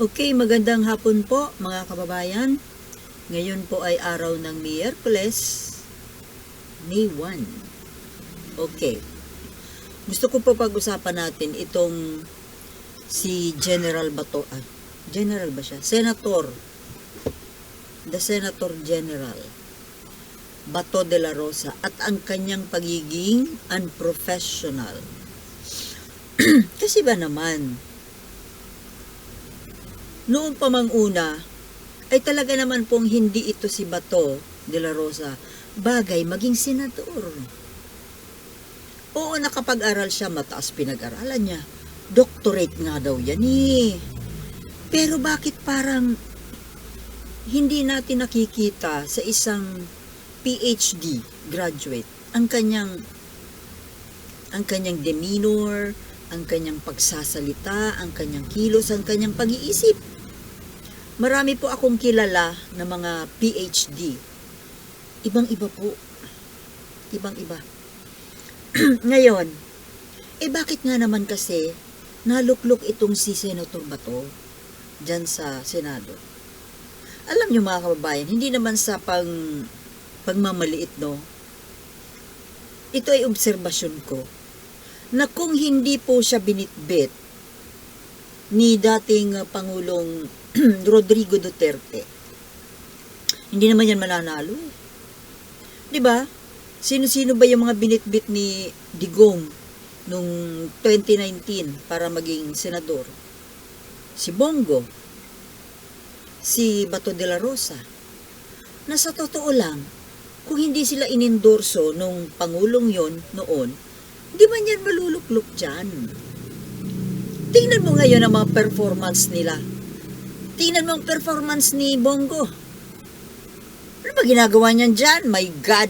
Okay, magandang hapon po mga kababayan. Ngayon po ay araw ng Miyerkules, May 1. Okay. Gusto ko po pag-usapan natin itong si General Bato. Ah, General ba siya? Senator. The Senator General. Bato de la Rosa at ang kanyang pagiging unprofessional. Kasi ba naman, noong pa mang una, ay talaga naman pong hindi ito si Bato de la Rosa bagay maging senador. Oo, nakapag-aral siya, mataas pinag-aralan niya. Doctorate nga daw yan eh. Pero bakit parang hindi natin nakikita sa isang PhD graduate ang kanyang ang kanyang demeanor, ang kanyang pagsasalita, ang kanyang kilos, ang kanyang pag-iisip. Marami po akong kilala na mga PhD. Ibang-iba po. Ibang-iba. Ngayon, eh bakit nga naman kasi naluklok itong si Senator Bato dyan sa Senado? Alam nyo mga kababayan, hindi naman sa pang pagmamaliit, no? Ito ay obserbasyon ko na kung hindi po siya binitbit ni dating uh, Pangulong Rodrigo Duterte, hindi naman yan mananalo eh. ba? Sino-sino ba yung mga binitbit ni Digong nung 2019 para maging senador? Si Bongo, si Bato de la Rosa. Na sa totoo lang, kung hindi sila inendorso nung Pangulong yon noon, di ba yan maluluklok dyan? Tingnan mo ngayon ang mga performance nila. Tingnan mo ang performance ni Bongo. Ano ba ginagawa niyan dyan? My God!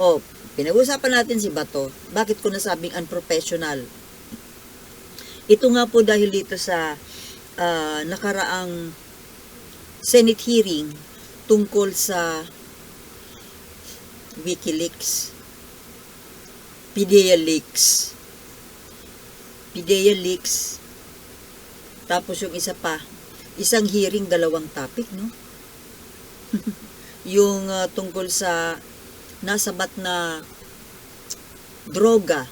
Oh, pinag-usapan natin si Bato. Bakit ko nasabing unprofessional? Ito nga po dahil dito sa ah, nakaraang Senate hearing tungkol sa WikiLeaks, Pidea Leaks, Pidea Leaks, tapos yung isa pa, isang hearing, dalawang topic, no? yung ah, tungkol sa nasabat na droga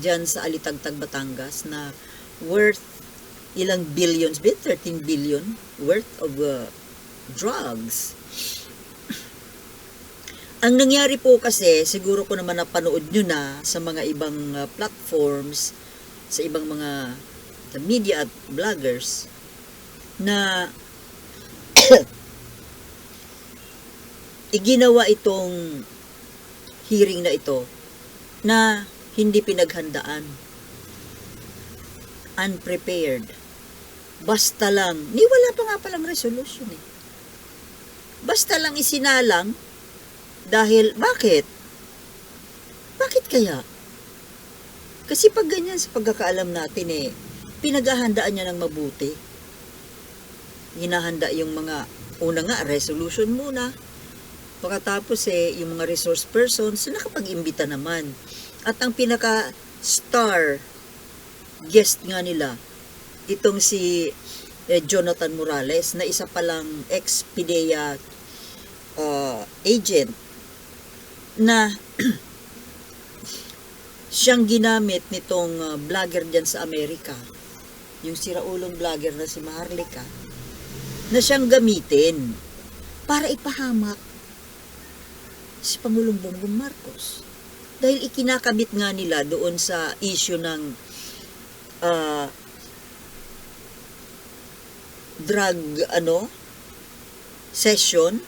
dyan sa Alitagtag, Batangas na worth ilang billions, bit 13 billion worth of uh, drugs. Ang nangyari po kasi, siguro ko naman napanood nyo na sa mga ibang uh, platforms, sa ibang mga the media at vloggers, na iginawa itong hearing na ito na hindi pinaghandaan. Unprepared. Basta lang, ni wala pa nga palang resolution eh. Basta lang isinalang dahil, bakit? Bakit kaya? Kasi pag ganyan sa pagkakaalam natin eh, pinaghahandaan niya ng mabuti. Hinahanda yung mga, una nga, resolution muna. Pagkatapos eh, yung mga resource persons, nakapag-imbita naman. At ang pinaka-star guest nga nila, itong si eh, Jonathan Morales, na isa palang ex-PIDEA uh, agent, na siyang ginamit nitong uh, vlogger dyan sa Amerika, yung siraulong vlogger na si Maharlika, na siyang gamitin para ipahamak si Pangulong Bongbong Marcos. Dahil ikinakabit nga nila doon sa issue ng uh, drug ano session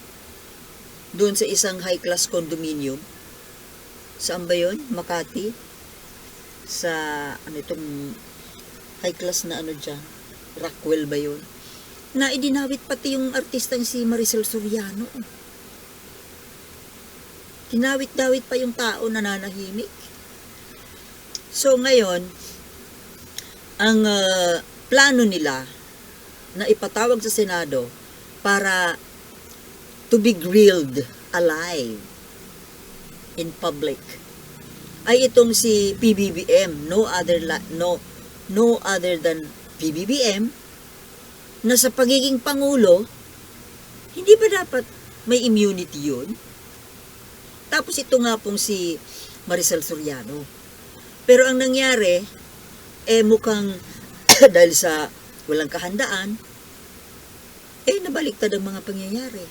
doon sa isang high class condominium. Saan ba? Makati. Sa ano itong high class na ano diyan? Rockwell ba 'yon? Na idinawit pati yung artistang si Maricel Soriano. Tinawit-dawit pa yung tao na nanahimik. So ngayon, ang uh, plano nila na ipatawag sa Senado para to be grilled alive in public ay itong si PBBM no other no no other than PBBM na sa pagiging Pangulo, hindi ba dapat may immunity yun? Tapos ito nga pong si Maricel Soriano. Pero ang nangyari, eh mukhang dahil sa walang kahandaan, eh nabaliktad ang mga pangyayari.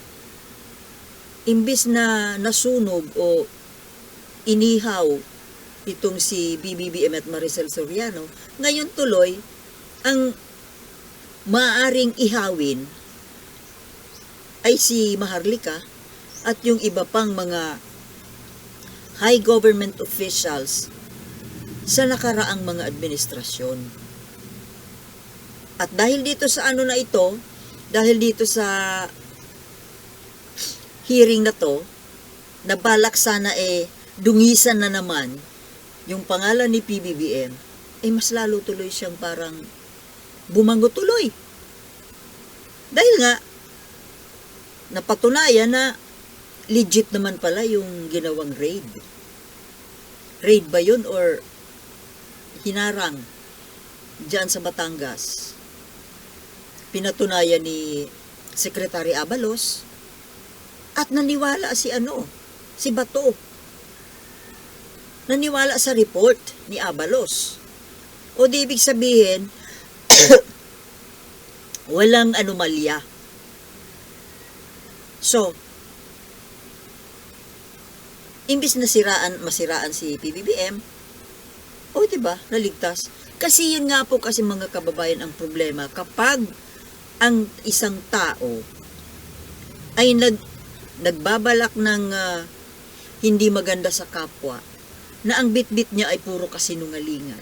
Imbis na nasunog o inihaw itong si BBBM at Maricel Soriano, ngayon tuloy, ang maaaring ihawin ay si Maharlika at yung iba pang mga high government officials sa nakaraang mga administrasyon. At dahil dito sa ano na ito, dahil dito sa hearing na to, nabalak sana eh dungisan na naman yung pangalan ni PBBM, eh mas lalo tuloy siyang parang bumango tuloy. Dahil nga, napatunayan na legit naman pala yung ginawang raid. Raid ba yun or hinarang dyan sa Batangas? Pinatunayan ni Secretary Abalos at naniwala si ano, si Bato. Naniwala sa report ni Abalos. O di ibig sabihin, walang anomalya. So, imbis na siraan, masiraan si PBBM, o oh, diba, naligtas. Kasi yun nga po kasi mga kababayan ang problema. Kapag ang isang tao ay nag, nagbabalak ng ah, hindi maganda sa kapwa, na ang bitbit niya ay puro kasinungalingan,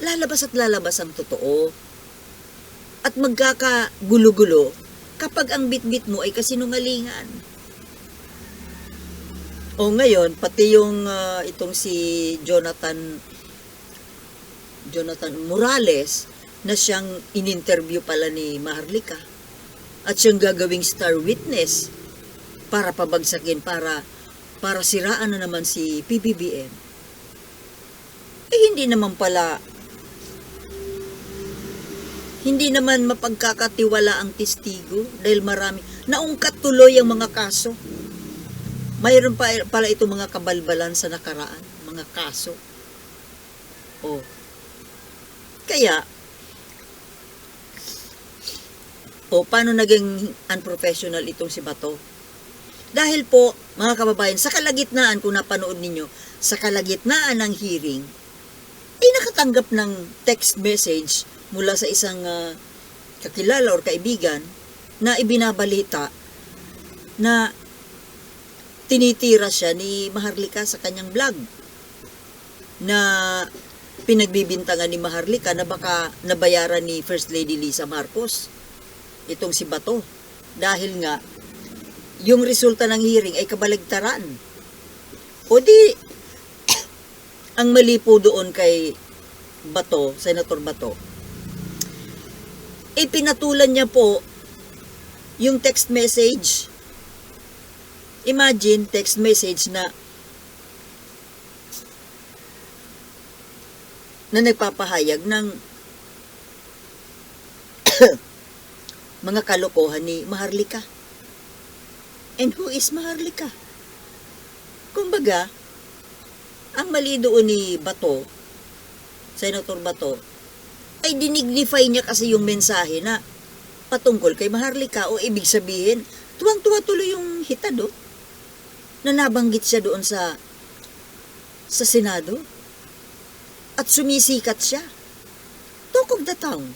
lalabas at lalabas ang totoo. At magkakagulo-gulo kapag ang bitbit mo ay kasinungalingan. O ngayon, pati yung ah, itong si Jonathan Jonathan Morales na siyang in-interview pala ni Maharlika at siyang gagawing star witness para pabagsakin para para siraan na naman si PBBM. Eh hindi naman pala hindi naman mapagkakatiwala ang testigo dahil marami. Naungkat tuloy ang mga kaso. Mayroon pa pala ito mga kabalbalan sa nakaraan, mga kaso. Oh. Kaya, o paano naging unprofessional itong si Bato? Dahil po, mga kababayan, sa kalagitnaan, kung napanood ninyo, sa kalagitnaan ng hearing, ay nakatanggap ng text message mula sa isang ah, kakilala or kaibigan na ibinabalita na tinitira siya ni Maharlika sa kanyang vlog na pinagbibintangan ni Maharlika na baka nabayaran ni First Lady Lisa Marcos itong si Bato. Dahil nga yung resulta ng hearing ay kabaligtaran o di ang mali po doon kay Bato, Senator Bato, eh pinatulan niya po yung text message. Imagine text message na na nagpapahayag ng mga kalokohan ni Maharlika. And who is Maharlika? Kumbaga, ang mali doon ni Bato, Senator Bato, ay dinignify niya kasi yung mensahe na patungkol kay Maharlika o ibig sabihin, tuwang-tuwa tuloy yung hitad oh, na nabanggit siya doon sa sa Senado at sumisikat siya. Talk of the town.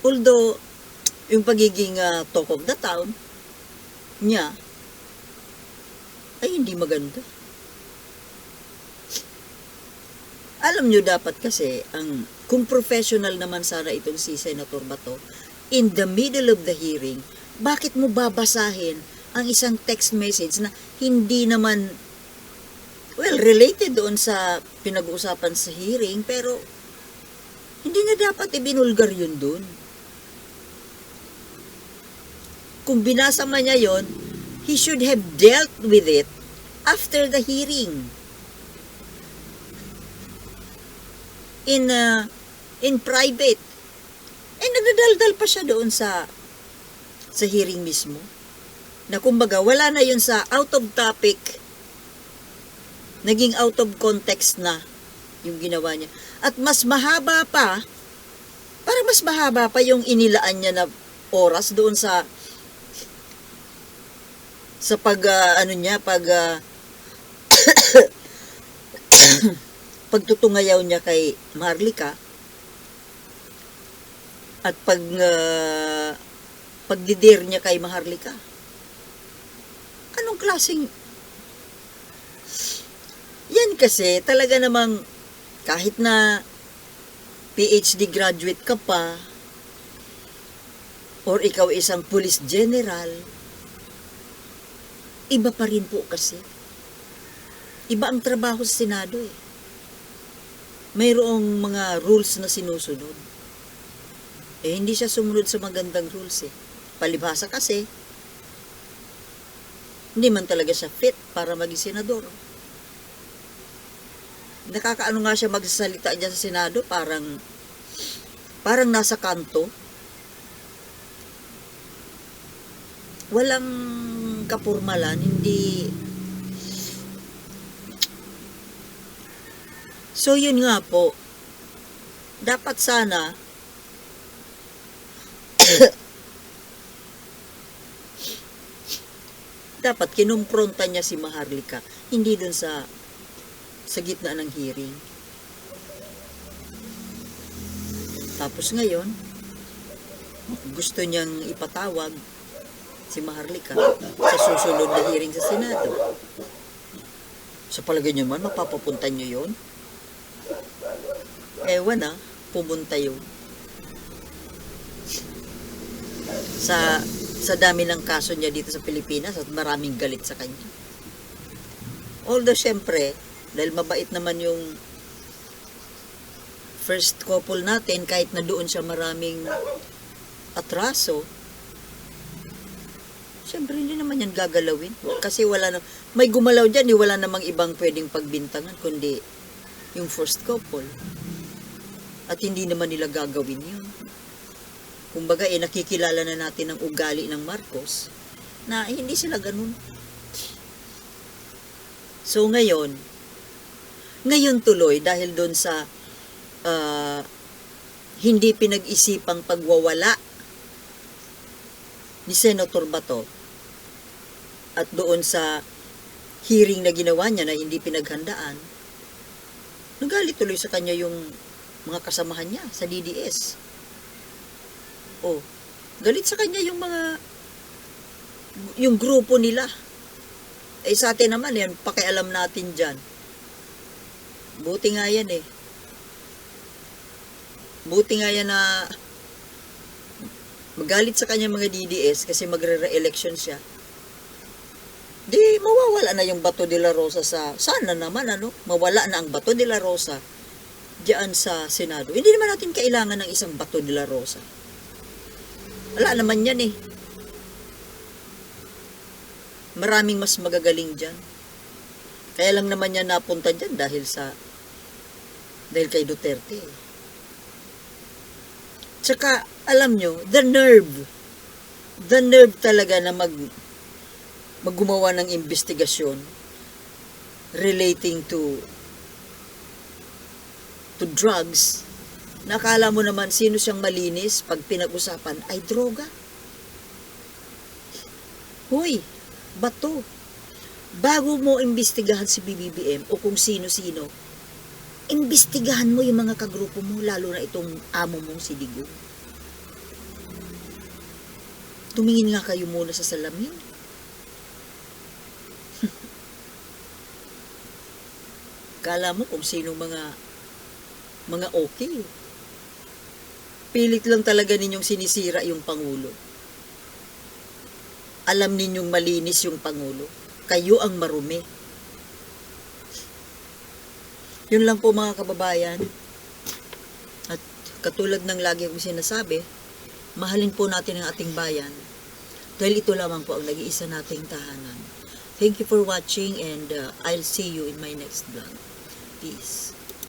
Although, yung pagiging uh, talk of the town niya ay hindi maganda. Alam nyo dapat kasi, ang, kung professional naman sana itong si Senator Bato, in the middle of the hearing, bakit mo babasahin ang isang text message na hindi naman, well, related doon sa pinag-uusapan sa hearing, pero hindi na dapat ibinulgar yun doon. Kung binasa man niya yon, he should have dealt with it after the hearing. in uh, in private. Eh nagdadaldal pa siya doon sa sa hearing mismo. Na kumbaga wala na yun sa out of topic. Naging out of context na yung ginawa niya. At mas mahaba pa, parang mas mahaba pa yung inilaan niya na oras doon sa sa pag ah, ano niya pag ah, pagtutungayaw niya kay Marlika at pag uh, pagdidir niya kay Maharlika. Anong klaseng yan kasi talaga namang kahit na PhD graduate ka pa or ikaw isang police general iba pa rin po kasi. Iba ang trabaho sa Senado eh. Mayroong mga rules na sinusunod. Eh hindi siya sumunod sa magandang rules eh. Palibhasa kasi. Hindi man talaga siya fit para maging senador. Nakakaano nga siya magsasalita dyan sa Senado, parang, parang nasa kanto. Walang kapurmalan, hindi, So, yun nga po, dapat sana, dapat kinumpronta niya si Maharlika, hindi dun sa sa gitna ng hearing. Tapos ngayon, gusto niyang ipatawag si Maharlika sa susunod na hearing sa Senado. Sa palagay niyo man, mapapapunta niyo yon? Ewan na, pumunta yun. Sa, sa dami ng kaso niya dito sa Pilipinas at maraming galit sa kanya. Although, syempre, dahil mabait naman yung first couple natin, kahit na doon siya maraming atraso, Siyempre, hindi naman yan gagalawin. Kasi wala na, may gumalaw dyan, eh, wala namang ibang pwedeng pagbintangan, kundi yung first couple. At hindi naman nila gagawin yun. Kumbaga, eh, nakikilala na natin ang ugali ng Marcos, na eh, hindi sila ganun. So, ngayon, ngayon tuloy, dahil doon sa ah, hindi pinag-isipang pagwawala ni Senator Bato at doon sa hearing na ginawa niya na hindi pinaghandaan, nagalit tuloy sa kanya yung mga kasamahan niya sa DDS. Oh, galit sa kanya yung mga yung grupo nila. Eh sa atin naman yan, pakialam natin dyan. Buti nga yan eh. Buti nga yan na magalit sa kanya mga DDS kasi magre-re-election siya. Di mawawala na yung Bato de la Rosa sa sana naman ano, mawala na ang Bato de la Rosa diyan sa Senado. Hindi naman natin kailangan ng isang Bato de la Rosa. Wala naman yan eh. Maraming mas magagaling diyan. Kaya lang naman niya napunta diyan dahil sa dahil kay Duterte. Tsaka, alam nyo, the nerve, the nerve talaga na mag, maggumawa ng investigasyon relating to to drugs, nakala mo naman sino siyang malinis pag pinag-usapan ay droga. Hoy, bato. Bago mo imbestigahan si BBBM o kung sino-sino, imbestigahan mo yung mga kagrupo mo, lalo na itong amo mong si Digo. Tumingin nga kayo muna sa salamin. Kala mo kung sino mga mga okay. Pilit lang talaga ninyong sinisira yung Pangulo. Alam ninyong malinis yung Pangulo. Kayo ang marumi. Yun lang po mga kababayan. At katulad ng lagi kong sinasabi, mahalin po natin ang ating bayan dahil ito lamang po ang nag-iisa nating tahanan. Thank you for watching and uh, I'll see you in my next vlog. peace.